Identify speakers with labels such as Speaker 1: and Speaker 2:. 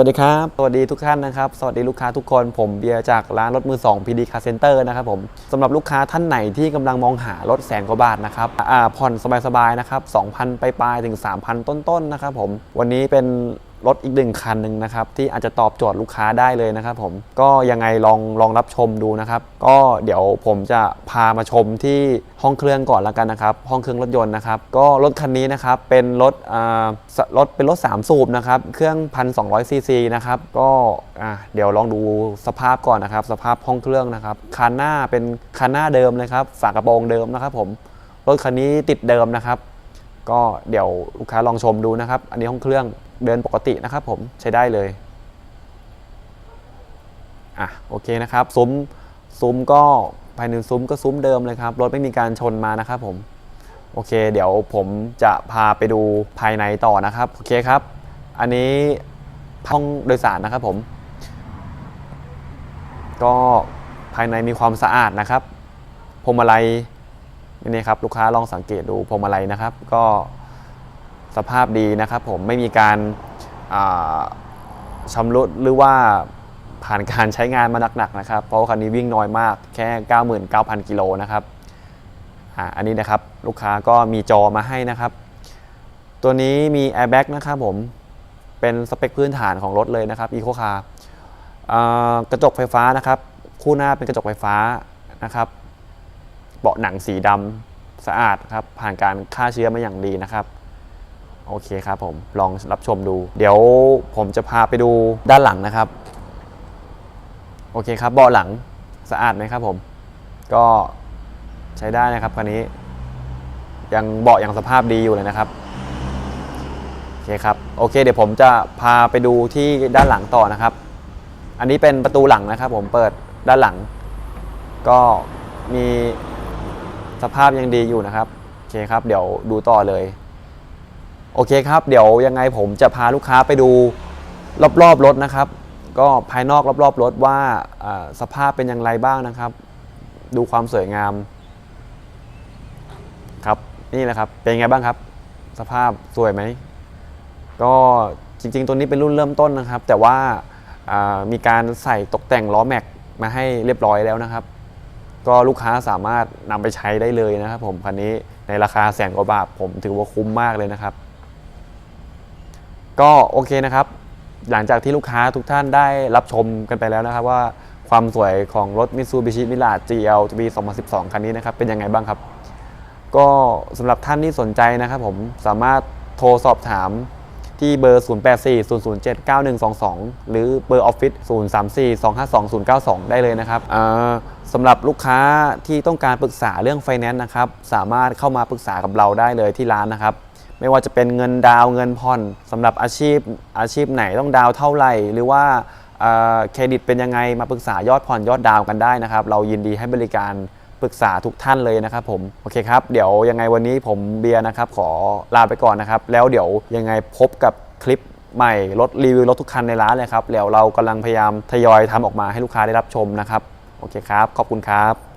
Speaker 1: วัสดีครับ สวัสดีทุกท่านนะครับ สวัสดีลูกค้าทุกคน ผมเบียร์จากร้านรถมือ2 PD Car Center นะครับผมสำหรับลูกค้าท่านไหนที่กำลังมองหารถแสนกว่าบาทนะครับอ่าผ่อนสบายๆนะครับ 2,000 ไปปลายๆถึง 3,000 ต้นๆนะครับผม วันนี้เป็น รถอีกหนึ่งคันหนึ่งนะครับที่อาจจะตอบโจทย์ลูกค้าได้เลยนะครับผมก็ยังไงลองลองรับชมดูนะครับ ก็เดี๋ยวผมจะพามาชมที่ห้องเครื่องก่อนแล้วกันนะครับ ห้องเครื่องรถยนต์นะครับก็รถคันนี้นะครับเป็นรถอ่ารถเป็นรถ 3 สูบนะครับเครื่อง 1,200ซีซีนะครับก็อะเดี๋ยวลองดูสภาพก่อนนะครับ สภาพห้องเครื่องนะครับคันหน้าเป็นคันหน้าเดิมเลยครับฝากระโปรงเดิมนะครับผมรถคันนี้ติดเดิมนะครับ ก็เดี๋ยวลูกค้าลองชมดูนะครับ อันนี้ห้องเครื่องเดินปกตินะครับผมใช้ได้เลยอะโอเคนะครับซุ้มซุ้มก็ภายในซุ้มก็ซุ้มเดิมเลยครับรถไม่มีการชนมานะครับผมโอเค เดี๋ยวผมจะพาไปดูภายในต่อนะครับโอเคครับ อันนี้ห้องโดยสารนะครับผม ก็ภายในมีความสะอาดนะครับพวงมาลัย นี่ครับลูกค้าลองสังเกตดูพวงมาลัยนะครับ ก็สภาพดีนะครับ ผมไม่มีการาชำรุดหรือว่าผ่านการใช้งานมาหนักๆนะครับ เพราะคันนี้วิ่งน้อยมากแค่ 99,000 กิโลนะครับอันนี้นะครับลูกค้าก็มีจอมาให้นะครับ ตัวนี้มี airbag นะครับผมเป็นสเปคพื้นฐานของรถเลยนะครับ Eco Car อ่ากระจกไฟฟ้านะครับ คู่หน้าเป็นกระจกไฟฟ้านะครับ เบาะหนังสีดำสะอาดครับ ผ่านการฆ่าเชื้อมาอย่างดีนะครับ โอเคครับผมลองรับชมดู เดี๋ยวผมจะพาไปดูด้านหลังนะครับ โอเคครับเบาะหลังสะอาดไหมครับผม ก็ใช้ได้นะครับคันนี้ ยังเบาะยังสภาพดีอยู่เลยนะครับโอเคครับโอเค เดี๋ยวผมจะพาไปดูที่ด้านหลังต่อนะครับ อันนี้เป็นประตูหลังนะครับ ผมเปิดด้านหลัง ก็มี สภาพยังดีอยู่นะครับโอเคครับ เดี๋ยวดูต่อเลย โอเคครับ เดี๋ยวยังไงผมจะพาลูกค้าไปดูรอบๆรถนะครับ ก็ภายนอกรอบๆรถว่าสภาพเป็นอย่างไรบ้างนะครับ ดูความสวยงาม ครับนี่แหละครับเป็นไงบ้างครับ สภาพสวยไหมก็จริง ๆ ตัวนี้เป็นรุ่นเริ่มต้นนะครับ แต่ว่ามีการใส่ตกแต่งล้อแม็กมาให้เรียบร้อยแล้วนะครับ ก็ลูกค้าสามารถนำไปใช้ได้เลยนะครับผมคันนี้ในราคาแสนกว่าบาทผมถือว่าคุ้มมากเลยนะครับ ก็โอเคนะครับ หลังจากที่ลูกค้าทุกท่านได้รับชมกันไปแล้วนะครับว่าความสวยของรถ Mitsubishi Mirage GL ปี 2012 คันนี้นะครับ เป็นยังไงบ้างครับ ก็สำหรับท่านที่สนใจนะครับผมสามารถโทรสอบถาม ที่เบอร์ 0840079122 หรือเบอร์ออฟฟิศ0342520092 ได้เลยนะครับอ่าสำหรับลูกค้าที่ต้องการปรึกษาเรื่องไฟแนนซ์นะครับ สามารถเข้ามาปรึกษากับเราได้เลยที่ร้านนะครับ ไม่ว่าจะเป็นเงินดาวเงินผ่อนสำหรับอาชีพอาชีพไหนต้องดาวเท่าไหร่ หรือว่าเครดิตเป็นยังไงมาปรึกษายอดผ่อนยอดดาวกันได้นะครับ เรายินดีให้บริการ ปรึกษาทุกท่านเลยนะครับผมโอเคครับเดี๋ยวยังไงวันนี้ผมเบียร์นะครับ ขอลาไปก่อนนะครับ แล้วเดี๋ยวยังไงพบกับคลิปใหม่รถรีวิวรถทุกคันในร้านเลยครับแล้วเรากำลังพยายามทยอยทำออกมาให้ลูกค้าได้รับชมนะครับโอเคครับ ขอบคุณครับ